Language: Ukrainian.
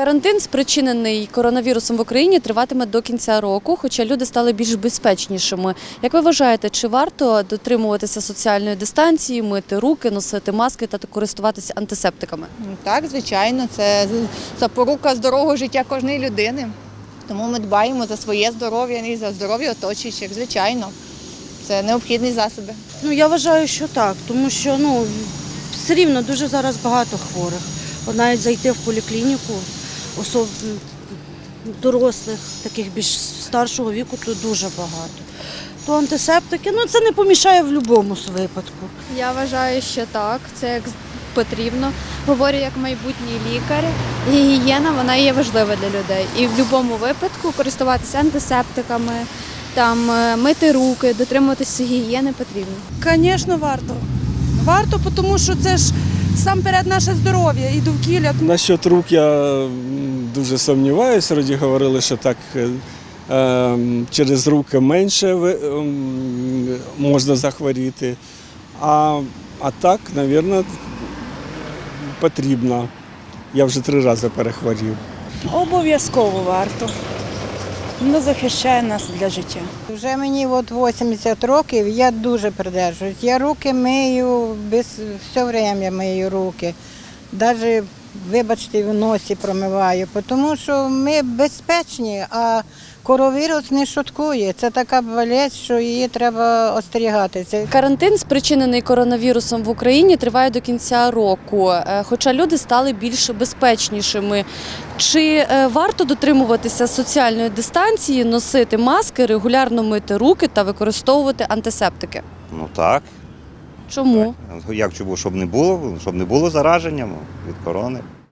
Карантин, спричинений коронавірусом в Україні, триватиме до кінця року, хоча люди стали більш безпечнішими. Як ви вважаєте, чи варто дотримуватися соціальної дистанції, мити руки, носити маски та користуватися антисептиками? Ну, Так, звичайно, це запорука здорового життя кожної людини. Тому ми дбаємо за своє здоров'я і за здоров'я оточуючих, звичайно. Це необхідні засоби. Ну я вважаю, що так, тому що ну все рівно дуже зараз багато хворих. Навіть зайти в поліклініку, особ... дорослих, таких більш старшого віку, то дуже багато. То антисептики, ну це не помішає в будь-якому випадку. Я вважаю, що так, це як потрібно. Говорю як майбутній лікар. Гігієна вона є важлива для людей. І в будь-якому випадку користуватися антисептиками, там е, мити руки, дотримуватися гігієни потрібно. Звісно, варто. Варто, тому що це ж сам перед наше здоров'я і довкілля. Насчет рук я дуже сумніваюся. Роді говорили, що так е, е, через руки менше можна захворіти. А, а так, мабуть, потрібно. Я вже три рази перехворів. Обов'язково варто. Воно захищає нас для життя. Вже мені от 80 років, я дуже придержуюсь. Я руки мию, без, все время мию руки. Навіть, вибачте, в носі промиваю, тому що ми безпечні, а коровірус не шуткує. Це така болезнь, що її треба остерігатися. Карантин, спричинений коронавірусом в Україні, триває до кінця року. Е, Хоча люди стали більш безпечнішими. Чи е, варто дотримуватися соціальної дистанції, носити маски, регулярно мити руки та використовувати антисептики? Ну так. Чому? Як чому, щоб не було, щоб не було зараження від корони.